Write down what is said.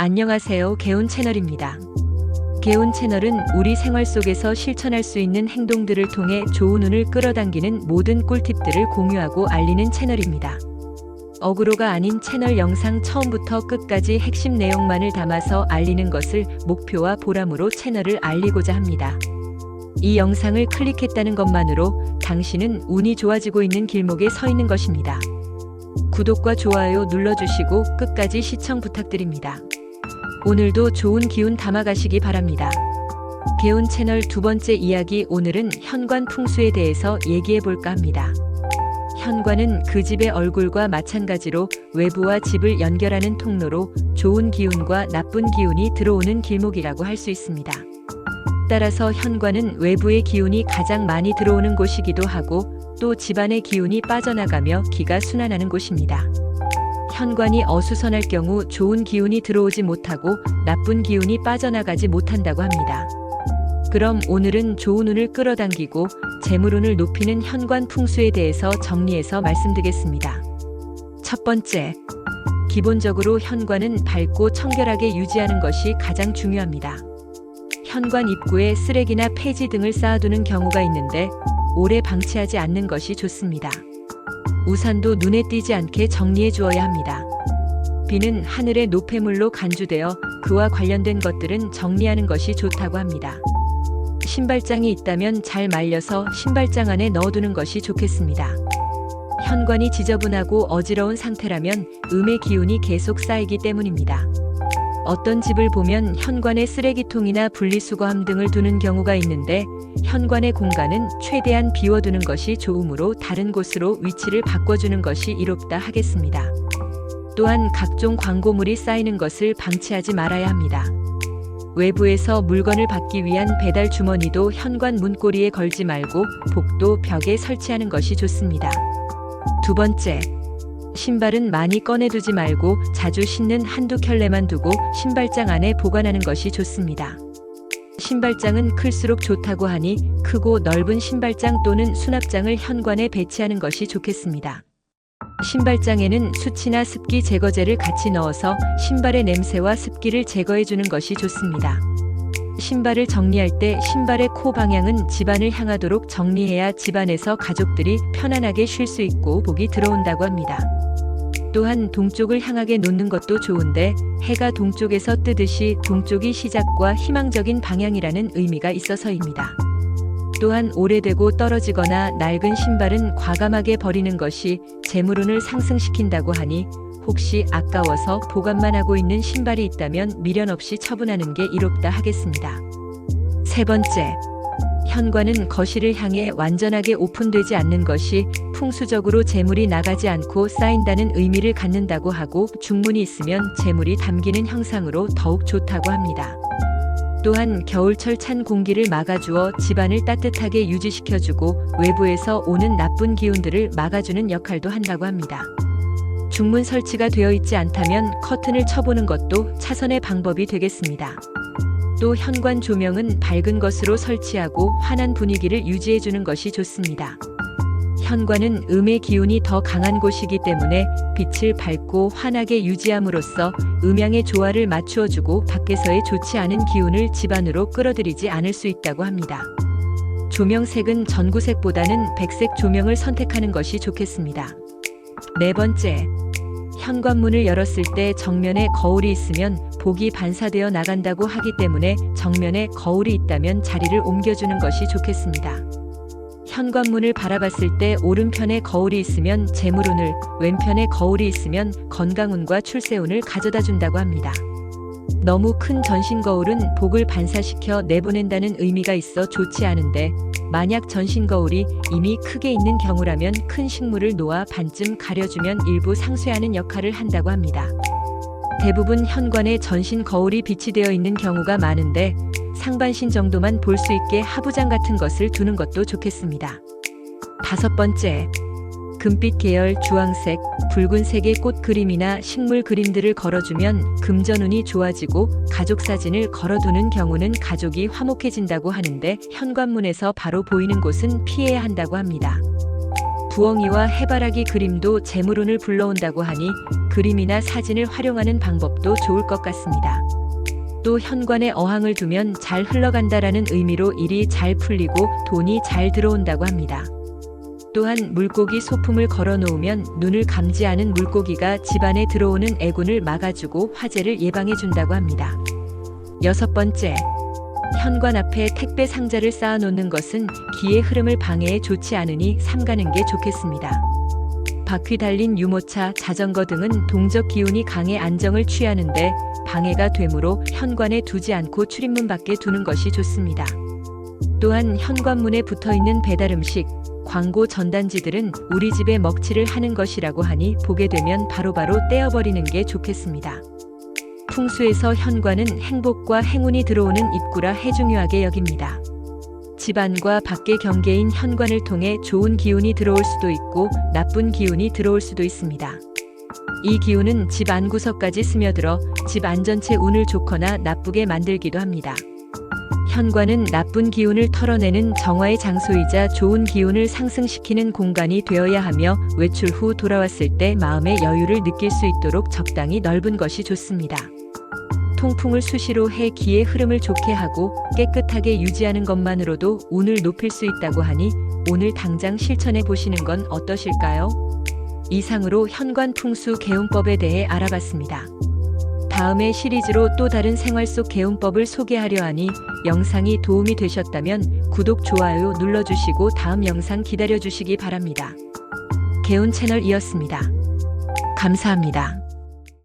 안녕하세요. 개운 채널입니다. 개운 채널은 우리 생활 속에서 실천할 수 있는 행동들을 통해 좋은 운을 끌어당기는 모든 꿀팁들을 공유하고 알리는 채널입니다. 어그로가 아닌 채널 영상 처음부터 끝까지 핵심 내용만을 담아서 알리는 것을 목표와 보람으로 채널을 알리고자 합니다. 이 영상을 클릭했다는 것만으로 당신은 운이 좋아지고 있는 길목에 서 있는 것입니다. 구독과 좋아요 눌러주시고 끝까지 시청 부탁드립니다. 오늘도 좋은 기운 담아가시기 바랍니다. 개운 채널 두 번째 이야기 오늘은 현관 풍수에 대해서 얘기해 볼까 합니다. 현관은 그 집의 얼굴과 마찬가지로 외부와 집을 연결하는 통로로 좋은 기운과 나쁜 기운이 들어오는 길목이라고 할 수 있습니다. 따라서 현관은 외부의 기운이 가장 많이 들어오는 곳이기도 하고 또 집안의 기운이 빠져나가며 기가 순환하는 곳입니다. 현관이 어수선할 경우 좋은 기운이 들어오지 못하고 나쁜 기운이 빠져나가지 못한다고 합니다. 그럼 오늘은 좋은 운을 끌어당기고 재물운을 높이는 현관 풍수에 대해서 정리해서 말씀드리겠습니다. 첫 번째, 기본적으로 현관은 밝고 청결하게 유지하는 것이 가장 중요합니다. 현관 입구에 쓰레기나 폐지 등을 쌓아두는 경우가 있는데 오래 방치하지 않는 것이 좋습니다. 우산도 눈에 띄지 않게 정리해 주어야 합니다. 비는 하늘의 노폐물로 간주되어 그와 관련된 것들은 정리하는 것이 좋다고 합니다. 신발장이 있다면 잘 말려서 신발장 안에 넣어두는 것이 좋겠습니다. 현관이 지저분하고 어지러운 상태라면 음의 기운이 계속 쌓이기 때문입니다. 어떤 집을 보면 현관에 쓰레기통이나 분리수거함 등을 두는 경우가 있는데 현관의 공간은 최대한 비워두는 것이 좋으므로 다른 곳으로 위치를 바꿔주는 것이 이롭다 하겠습니다. 또한 각종 광고물이 쌓이는 것을 방치하지 말아야 합니다. 외부에서 물건을 받기 위한 배달 주머니도 현관 문고리에 걸지 말고 복도 벽에 설치하는 것이 좋습니다. 두 번째, 신발은 많이 꺼내두지 말고 자주 신는 한두 켤레만 두고 신발장 안에 보관하는 것이 좋습니다. 신발장은 클수록 좋다고 하니 크고 넓은 신발장 또는 수납장을 현관에 배치하는 것이 좋겠습니다. 신발장에는 수치나 습기 제거제를 같이 넣어서 신발의 냄새와 습기를 제거해 주는 것이 좋습니다. 신발을 정리할 때 신발의 코 방향은 집안을 향하도록 정리해야 집안에서 가족들이 편안하게 쉴 수 있고 복이 들어온다고 합니다. 또한 동쪽을 향하게 놓는 것도 좋은데 해가 동쪽에서 뜨듯이 동쪽이 시작과 희망적인 방향이라는 의미가 있어서입니다. 또한 오래되고 떨어지거나 낡은 신발은 과감하게 버리는 것이 재물운을 상승시킨다고 하니 혹시 아까워서 보관만 하고 있는 신발이 있다면 미련 없이 처분하는 게 이롭다 하겠습니다. 세 번째, 현관은 거실을 향해 완전하게 오픈되지 않는 것이 풍수적으로 재물이 나가지 않고 쌓인다는 의미를 갖는다고 하고 중문이 있으면 재물이 담기는 형상으로 더욱 좋다고 합니다. 또한 겨울철 찬 공기를 막아주어 집안을 따뜻하게 유지시켜주고 외부에서 오는 나쁜 기운들을 막아주는 역할도 한다고 합니다. 중문 설치가 되어 있지 않다면 커튼을 쳐보는 것도 차선의 방법이 되겠습니다. 또 현관 조명은 밝은 것으로 설치하고 환한 분위기를 유지해주는 것이 좋습니다. 현관은 음의 기운이 더 강한 곳이기 때문에 빛을 밝고 환하게 유지함으로써 음양의 조화를 맞추어주고 밖에서의 좋지 않은 기운을 집안으로 끌어들이지 않을 수 있다고 합니다. 조명색은 전구색보다는 백색 조명을 선택하는 것이 좋겠습니다. 네 번째, 현관문을 열었을 때 정면에 거울이 있으면 복이 반사되어 나간다고 하기 때문에 정면에 거울이 있다면 자리를 옮겨주는 것이 좋겠습니다. 현관문을 바라봤을 때 오른편에 거울이 있으면 재물운을, 왼편에 거울이 있으면 건강운과 출세운을 가져다 준다고 합니다. 너무 큰 전신 거울은 복을 반사시켜 내보낸다는 의미가 있어 좋지 않은데 만약 전신 거울이 이미 크게 있는 경우라면 큰 식물을 놓아 반쯤 가려주면 일부 상쇄하는 역할을 한다고 합니다. 대부분 현관에 전신 거울이 비치되어 있는 경우가 많은데 상반신 정도만 볼 수 있게 하부장 같은 것을 두는 것도 좋겠습니다. 다섯 번째, 금빛 계열 주황색, 붉은색의 꽃 그림이나 식물 그림들을 걸어주면 금전운이 좋아지고 가족 사진을 걸어두는 경우는 가족이 화목해진다고 하는데 현관문에서 바로 보이는 곳은 피해야 한다고 합니다. 부엉이와 해바라기 그림도 재물운을 불러온다고 하니 그림이나 사진을 활용하는 방법도 좋을 것 같습니다. 또 현관에 어항을 두면 잘 흘러간다라는 의미로 일이 잘 풀리고 돈이 잘 들어온다고 합니다. 또한 물고기 소품을 걸어 놓으면 눈을 감지하는 물고기가 집안에 들어오는 애군을 막아주고 화재를 예방해 준다고 합니다. 여섯 번째, 현관 앞에 택배 상자를 쌓아 놓는 것은 기의 흐름을 방해해 좋지 않으니 삼가는 게 좋겠습니다. 바퀴 달린 유모차, 자전거 등은 동적 기운이 강해 안정을 취하는데 방해가 되므로 현관에 두지 않고 출입문 밖에 두는 것이 좋습니다. 또한 현관문에 붙어 있는 배달 음식, 광고 전단지들은 우리 집에 먹칠을 하는 것이라고 하니 보게 되면 바로바로 떼어버리는 게 좋겠습니다. 풍수에서 현관은 행복과 행운이 들어오는 입구라 해중요하게 여깁니다. 집안과 밖의 경계인 현관을 통해 좋은 기운이 들어올 수도 있고 나쁜 기운이 들어올 수도 있습니다. 이 기운은 집 안구석까지 스며들어 집 안전체 운을 좋거나 나쁘게 만들기도 합니다. 현관은 나쁜 기운을 털어내는 정화의 장소이자 좋은 기운을 상승시키는 공간이 되어야 하며 외출 후 돌아왔을 때 마음의 여유를 느낄 수 있도록 적당히 넓은 것이 좋습니다. 통풍을 수시로 해 기의 흐름을 좋게 하고 깨끗하게 유지하는 것만으로도 운을 높일 수 있다고 하니 오늘 당장 실천해 보시는 건 어떠실까요? 이상으로 현관 풍수 개운법에 대해 알아봤습니다. 다음의 시리즈로 또 다른 생활 속 개운법을 소개하려 하니 영상이 도움이 되셨다면 구독, 좋아요 눌러주시고 다음 영상 기다려주시기 바랍니다. 개운 채널이었습니다. 감사합니다.